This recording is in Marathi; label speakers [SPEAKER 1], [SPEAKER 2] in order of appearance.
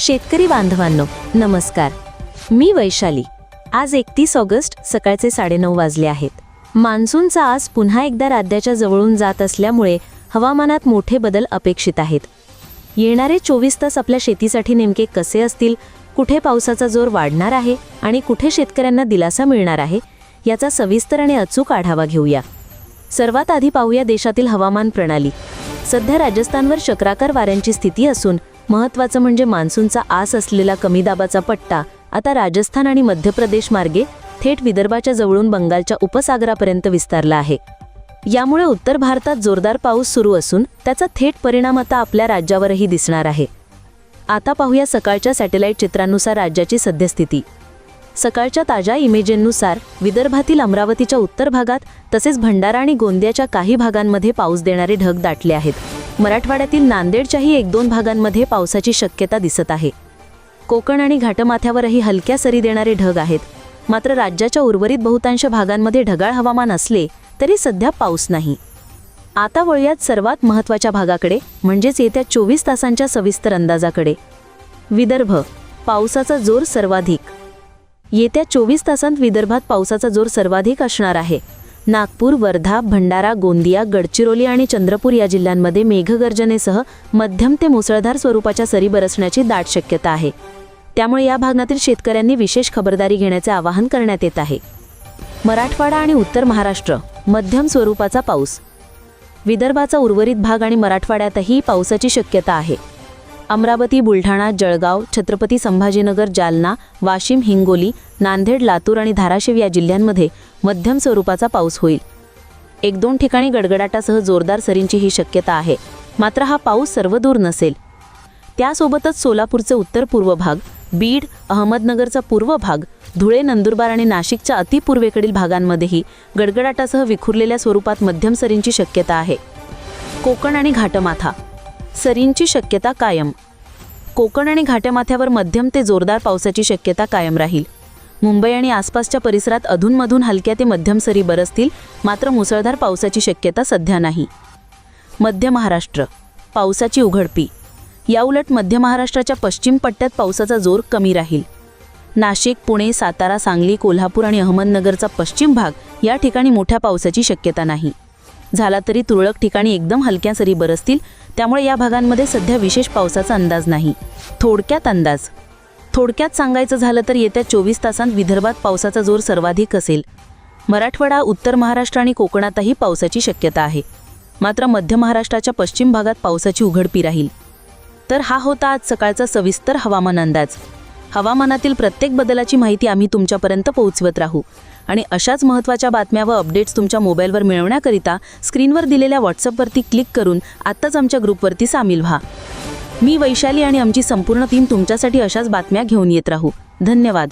[SPEAKER 1] शेतकरी बांधवांनो नमस्कार. मी वैशाली. आज एकतीस ऑगस्ट सकाळचे साडेनऊ वाजले आहेत. मान्सूनचा आज पुन्हा एकदा राज्याच्या जवळून जात असल्यामुळे हवामानात मोठे बदल अपेक्षित आहेत. येणारे चोवीस तास आपल्या शेतीसाठी नेमके कसे असतील कुठे पावसाचा जोर वाढणार आहे आणि कुठे शेतकऱ्यांना दिलासा मिळणार आहे याचा सविस्तर आणि अचूक आढावा घेऊया. सर्वात आधी पाहूया देशातील हवामान प्रणाली. सध्या राजस्थानवर चक्राकार वाऱ्यांची स्थिती असून महत्त्वाचं म्हणजे मान्सूनचा आस असलेला कमी दाबाचा पट्टा आता राजस्थान आणि मध्य प्रदेश मार्गे थेट विदर्भाच्या जवळून बंगालच्या उपसागरापर्यंत विस्तारला आहे. यामुळे उत्तर भारतात जोरदार पाऊस सुरू असून त्याचा थेट परिणाम आता आपल्या राज्यावरही दिसणार आहे. आता पाहूया सकाळच्या सॅटेलाईट चित्रांनुसार राज्याची सद्यस्थिती. सकाळच्या ताज्या इमेजेंनुसार विदर्भातील अमरावतीच्या उत्तर भागात तसेच भंडारा आणि गोंदियाच्या काही भागांमध्ये पाऊस देणारे ढग दाटले आहेत. मराठवाड्यातील नांदेडच्याही एक दोन भागांमध्ये पावसाची शक्यता दिसत आहे. कोकण आणि घाटमाथ्यावरही हलक्या सरी देणारे ढग आहेत. मात्र राज्याच्या उर्वरित बहुतांश भागांमध्ये ढगाळ हवामान असले तरी सध्या पाऊस नाही. आता वळूयात सर्वात महत्त्वाच्या भागाकडे म्हणजेच येत्या चोवीस तासांच्या सविस्तर अंदाजाकडे. विदर्भ पावसाचा जोर सर्वाधिक. येत्या चोवीस तासांत विदर्भात पावसाचा जोर सर्वाधिक असणार आहे. नागपूर वर्धा भंडारा गोंदिया गडचिरोली आणि चंद्रपूर या जिल्ह्यांमध्ये मेघगर्जनेसह मध्यम ते मुसळधार स्वरूपाच्या सरी बरसण्याची दाट शक्यता आहे. त्यामुळे या भागातील शेतकऱ्यांनी विशेष खबरदारी घेण्याचे आवाहन करण्यात येत आहे. मराठवाडा आणि उत्तर महाराष्ट्र मध्यम स्वरूपाचा पाऊस. विदर्भाचा उर्वरित भाग आणि मराठवाड्यातही पावसाची शक्यता आहे. अमरावती बुलढाणा जळगाव छत्रपती संभाजीनगर जालना वाशिम हिंगोली नांदेड लातूर आणि धाराशिव या जिल्ह्यांमध्ये मध्यम स्वरूपाचा पाऊस होईल. एक दोन ठिकाणी गडगडाटासह जोरदार सरींची ही शक्यता आहे. मात्र हा पाऊस सर्वदूर नसेल. त्यासोबतच सोलापूरचे उत्तर पूर्व भाग बीड अहमदनगरचा पूर्व भाग धुळे नंदुरबार आणि नाशिकच्या अतिपूर्वेकडील भागांमध्येही गडगडाटासह विखुरलेल्या स्वरूपात मध्यम सरींची शक्यता आहे. कोकण आणि घाटमाथा सरींची शक्यता कायम. कोकण आणि घाटमाथ्यावर मध्यम ते जोरदार पावसाची शक्यता कायम राहील. मुंबई आणि आसपासच्या परिसरात अधूनमधून हलक्या ते मध्यम सरी बरसतील मात्र मुसळधार पावसाची शक्यता सध्या नाही. मध्य महाराष्ट्र. पावसाची उघडपी. याउलट मध्य महाराष्ट्राच्या पश्चिम पट्ट्यात पावसाचा जोर कमी राहील. नाशिक पुणे सातारा सांगली कोल्हापूर आणि अहमदनगरचा पश्चिम भाग या ठिकाणी मोठ्या पावसाची शक्यता नाही. झाला तरी तुरळक ठिकाणी एकदम हलक्या सरी बरसतील. त्यामुळे या भागांमध्ये सध्या विशेष पावसाचा अंदाज नाही. थोडक्यात अंदाज. थोडक्यात सांगायचं झालं तर येत्या चोवीस तासांत विदर्भात पावसाचा जोर सर्वाधिक असेल. मराठवाडा उत्तर महाराष्ट्र आणि कोकणातही पावसाची शक्यता आहे. मात्र मध्य महाराष्ट्राच्या पश्चिम भागात पावसाची उघडपी राहील. तर हा होता आज सकाळचा सविस्तर हवामान अंदाज. हवामानातील प्रत्येक बदलाची माहिती आम्ही तुमच्यापर्यंत पोहोचवत राहू. आणि अशाच महत्त्वाच्या बातम्या व अपडेट्स तुमच्या मोबाईलवर मिळवण्याकरिता स्क्रीनवर दिलेल्या व्हॉट्सअपवरती क्लिक करून आत्ताच आमच्या ग्रुपवरती सामील व्हा. मी वैशाली आणि आमची संपूर्ण टीम तुमच्यासाठी अशाच बातम्या घेऊन येत राहू. धन्यवाद.